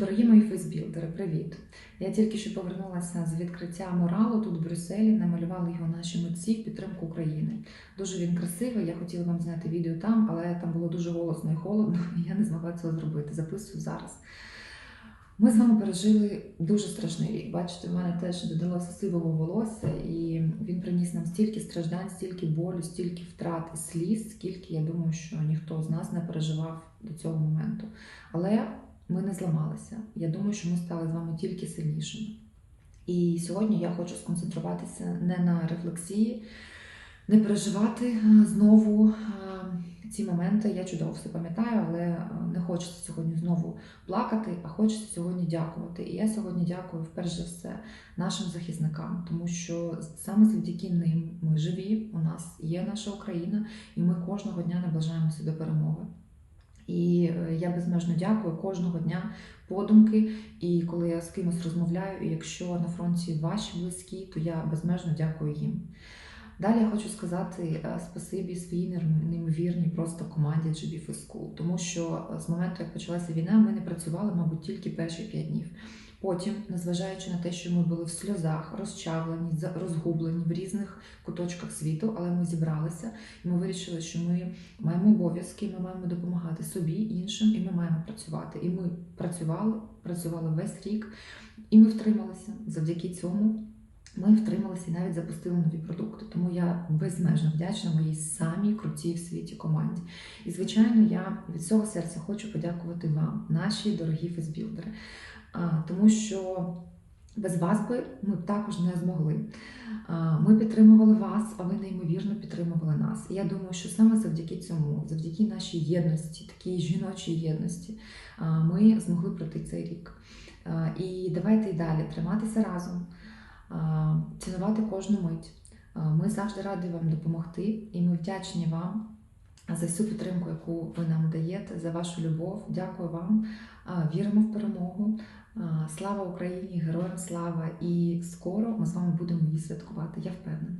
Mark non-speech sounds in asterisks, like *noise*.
Дорогі мої фейсбілдери, привіт! Я тільки що повернулася з відкриття муралу тут в Брюсселі. Намалювали його наші митці в підтримку України. Дуже він красивий. Я хотіла вам зняти відео там, але там було дуже голосно і холодно, *laughs* і я не змогла цього зробити. Записую зараз. Ми з вами пережили дуже страшний рік. Бачите, в мене теж додалося сивого волосся, і він приніс нам стільки страждань, стільки болю, стільки втрат і сліз, скільки я думаю, що ніхто з нас не переживав до цього моменту. Але ми не зламалися. Я думаю, що ми стали з вами тільки сильнішими. І сьогодні я хочу сконцентруватися не на рефлексії, не переживати е, знову е, ці моменти. Я чудово все пам'ятаю, але е, не хочеться сьогодні знову плакати, а хочеться сьогодні дякувати. І я сьогодні дякую вперше за все нашим захисникам, тому що саме завдяки ним ми живі. У нас є наша Україна, і ми кожного дня наближаємося до перемоги. І е, я безмежно дякую кожного дня подумки. І коли я з кимось розмовляю, і якщо на фронті ваші близькі, то я безмежно дякую їм. Далі я хочу сказати е, спасибі своїй неймовірній просто команді GB for School, тому що е, з моменту, як почалася війна, ми не працювали, мабуть, тільки перші п'ять днів. Потім, незважаючи на те, що ми були в сльозах, розчавлені, розгублені в різних куточках світу, але ми зібралися і ми вирішили, що ми маємо обов'язки, ми маємо допомагати собі, іншим, і ми маємо працювати. І ми працювали, працювали весь рік, і ми втрималися. Завдяки цьому ми втрималися і навіть запустили нові продукти. Тому я безмежно вдячна моїй самій крутій в світі команді. І, звичайно, я від всього серця хочу подякувати вам, наші дорогі фейсбілдери, тому що. Без вас би ми б також не змогли. Ми підтримували вас, а ви неймовірно підтримували нас. І я думаю, що саме завдяки цьому, завдяки нашій єдності, такій жіночій єдності, ми змогли пройти цей рік. І давайте й далі триматися разом, цінувати кожну мить. Ми завжди раді вам допомогти, і ми вдячні вам за всю підтримку, яку ви нам даєте, за вашу любов. Дякую вам. Віримо в перемогу. Слава Україні, героям слава! І скоро ми з вами будемо її святкувати. Я впевнена.